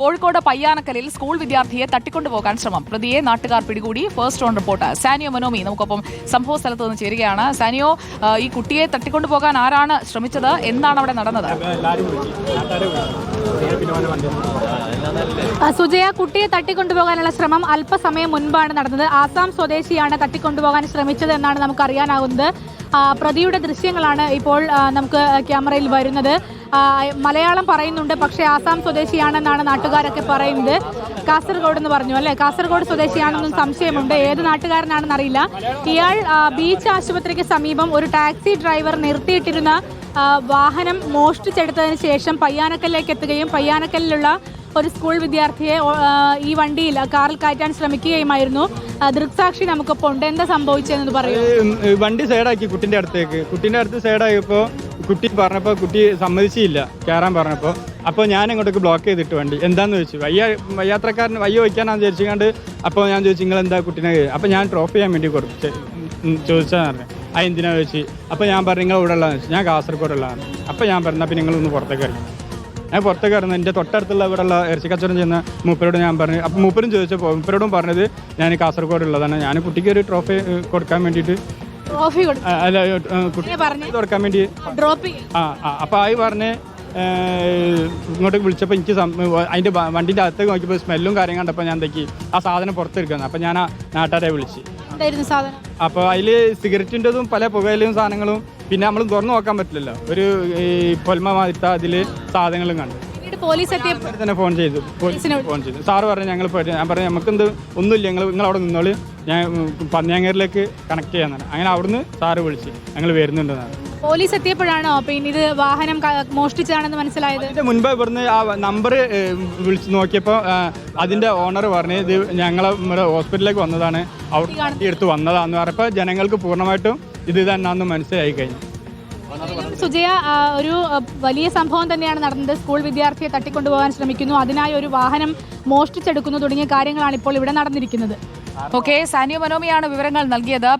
Kozhikode പയ്യാനക്കലിൽ school വിദ്യാർത്ഥിയെ തട്ടിക്കൊണ്ടുപോകാൻ ശ്രമം. പ്രതിയെ നാട്ടുകാർ പിടികൂടി first on report Saniyo Manomi നമുക്കൊപ്പം സംഭവ സ്ഥലത്ത് നിന്ന് ചേരുകയാണ്. സാനിയോ ഈ കുട്ടിയെ തട്ടിക്കൊണ്ടുപോകാൻ ആരാണ് ശ്രമിച്ചത്? എന്താണ് അവിടെ നടന്നത്? സുജയ കുട്ടിയെ തട്ടിക്കൊണ്ടുപോകാനുള്ള ശ്രമം അല്പസമയം മുൻപാണ് നടന്നത്. ആസാം സ്വദേശിയാണ് തട്ടിക്കൊണ്ടുപോകാൻ ശ്രമിച്ചത് എന്നാണ് നമുക്ക് അറിയാനാകുന്നത് പ്രതിയുടെ ദൃശ്യങ്ങളാണ് ഇപ്പോൾ നമുക്ക് ക്യാമറയിൽ വരുന്നത്. മലയാളം പറയുന്നുണ്ട് പക്ഷേ ആസാം സ്വദേശിയാണെന്നാണ് നാട്ടുകാരൊക്കെ പറയുന്നത്. കാസർഗോഡ് എന്ന് പറഞ്ഞു അല്ലേ? കാസർഗോഡ് സ്വദേശിയാണെന്നും സംശയമുണ്ട്. ഏത് നാട്ടുകാരനാണെന്ന് അറിയില്ല. ഇയാൾ ബീച്ച് ആശുപത്രിക്ക് സമീപം ഒരു ടാക്സി ഡ്രൈവർ നിർത്തിയിട്ടിരുന്ന വാഹനം മോഷ്ടിച്ചെടുത്തതിന് ശേഷം പയ്യാനക്കലിലേക്ക് എത്തുകയും പയ്യാനക്കല്ലിലുള്ള ഒരു സ്കൂൾ വിദ്യാർത്ഥിയെ ഈ വണ്ടിയിൽ കാറിൽ കയറ്റാൻ ശ്രമിക്കുകയുമായിരുന്നു. ദൃക്സാക്ഷി നമുക്കൊപ്പം ഉണ്ട്. എന്താ സംഭവിച്ചതെന്ന് പറയൂ. വണ്ടി സൈഡാക്കി കുട്ടിന്റെ അടുത്തേക്ക്. കുട്ടിന്റെ അടുത്ത് സൈഡായപ്പോ കുട്ടി പറഞ്ഞപ്പോ കുട്ടി സമ്മതിച്ചില്ല കയറാൻ പറഞ്ഞപ്പോ. അപ്പോൾ ഞാൻ ഇങ്ങോട്ടേക്ക് ബ്ലോക്ക് ചെയ്തിട്ട് വണ്ടി. എന്താന്ന് ചോദിച്ചു? വയ്യ വയ്യാത്രക്കാരൻ വയ്യ വയ്ക്കാനാന്ന് വിചാരിച്ചുകൊണ്ട് അപ്പോൾ ഞാൻ ചോദിച്ചു നിങ്ങൾ എന്താ കുട്ടീനെ അപ്പോൾ ഞാൻ ട്രോഫി ചെയ്യാൻ വേണ്ടി കൊടുത്തു ചോദിച്ചാൽ ആ എന്തിനാ ചോദിച്ചു? അപ്പോൾ ഞാൻ പറഞ്ഞു നിങ്ങൾ ഇവിടെ ഉള്ളതെന്ന് വെച്ചു ഞാൻ കാസർഗോഡ് ഉള്ളതാണ് അപ്പോൾ ഞാൻ പറഞ്ഞാൽ പിന്നെ നിങ്ങളൊന്ന് പുറത്തേക്ക് ഇറങ്ങി. ഞാൻ പുറത്തേക്ക് ഇറങ്ങുന്നു എന്റെ തൊട്ടടുത്തുള്ള ഇവിടെയുള്ള ഇറച്ചി കച്ചവടം ചെയ്യുന്ന മൂപ്പരോട് ഞാൻ പറഞ്ഞു. അപ്പം മൂപ്പരും ചോദിച്ചപ്പോൾ മൂപ്പരോടും പറഞ്ഞത് ഞാൻ കാസർഗോഡ് ഉള്ളതാണ് ഞാൻ കുട്ടിക്ക് ഒരു ട്രോഫി കൊടുക്കാൻ വേണ്ടിയിട്ട് ട്രോഫി അല്ല കുട്ടി കൊടുക്കാൻ വേണ്ടി ഡ്രോപ്പ് ആ ആ അപ്പോൾ ആയി പറഞ്ഞ് ഇങ്ങോട്ട് വിളിച്ചപ്പോൾ എനിക്ക് അതിന്റെ വണ്ടിന്റെ അകത്തേക്ക് നോക്കിയപ്പോൾ സ്മെല്ലും കാര്യം കണ്ടപ്പോൾ ഞാൻ എന്തൊക്കെ ആ സാധനം പുറത്തെടുക്കുന്നത് അപ്പോൾ ഞാൻ ആ നാട്ടുകാരെ വിളിച്ച്. എന്തായിരുന്നു സാധനം? അപ്പോൾ അതിൽ സിഗരറ്റിന്റെതും പല പുകയിലും സാധനങ്ങളും പിന്നെ നമ്മൾ തുറന്നു നോക്കാൻ പറ്റില്ലല്ലോ. ഒരു ഈ പൊൽമ മാറ്റ അതിൽ സാധനങ്ങളും കണ്ടു. പിന്നീട് പോലീസ് എത്തിയപ്പോൾ തന്നെ ഫോൺ ചെയ്തു. പോലീസിന് ഫോൺ ചെയ്തു. സാറ് പറഞ്ഞു ഞങ്ങൾ പോയിട്ട് ഞാൻ പറഞ്ഞു നമുക്കെന്ത് ഒന്നുമില്ല ഞങ്ങൾ നിങ്ങൾ അവിടെ നിന്നോളി. ഞാൻ പന്നിയാങ്കരിലേക്ക് പന്നിയാങ്ങേരിലേക്ക് കണക്ട് ചെയ്യാന്നാണ് അങ്ങനെ അവിടുന്ന് സാറ് വിളിച്ച് ഞങ്ങൾ വരുന്നുണ്ടെന്നാണ് പോലീസ് എത്തിയപ്പോഴാണ് പിന്നെ ഇത് വാഹനം മോഷ്ടിച്ചതാണെന്ന് മനസ്സിലായത്? അതിന്റെ മുൻപ് ഇവിടുന്ന് ആ നമ്പർ വിളിച്ച് നോക്കിയപ്പോൾ അതിന്റെ ഓണർ പറഞ്ഞു ഇത് ഞങ്ങൾ നമ്മുടെ ഹോസ്പിറ്റലിലേക്ക് വന്നതാണ്. അവിടെ എടുത്ത് വന്നതാന്ന് പറഞ്ഞപ്പോൾ ജനങ്ങൾക്ക് പൂർണമായിട്ടും ഇത് തന്നെയാണെന്ന് മനസ്സിലായി കഴിഞ്ഞു. സുജയ ഒരു വലിയ സംഭവം തന്നെയാണ് നടന്നത്. സ്കൂൾ വിദ്യാർത്ഥിയെ തട്ടിക്കൊണ്ടുപോകാൻ ശ്രമിക്കുന്നു. അതിനായി ഒരു വാഹനം മോഷ്ടിച്ചെടുക്കുന്നു തുടങ്ങിയ കാര്യങ്ങളാണ് ഇപ്പോൾ ഇവിടെ നടന്നിരിക്കുന്നത്. ഓക്കെ സാനിയ മനോമിയാണ് വിവരങ്ങൾ നൽകിയത്.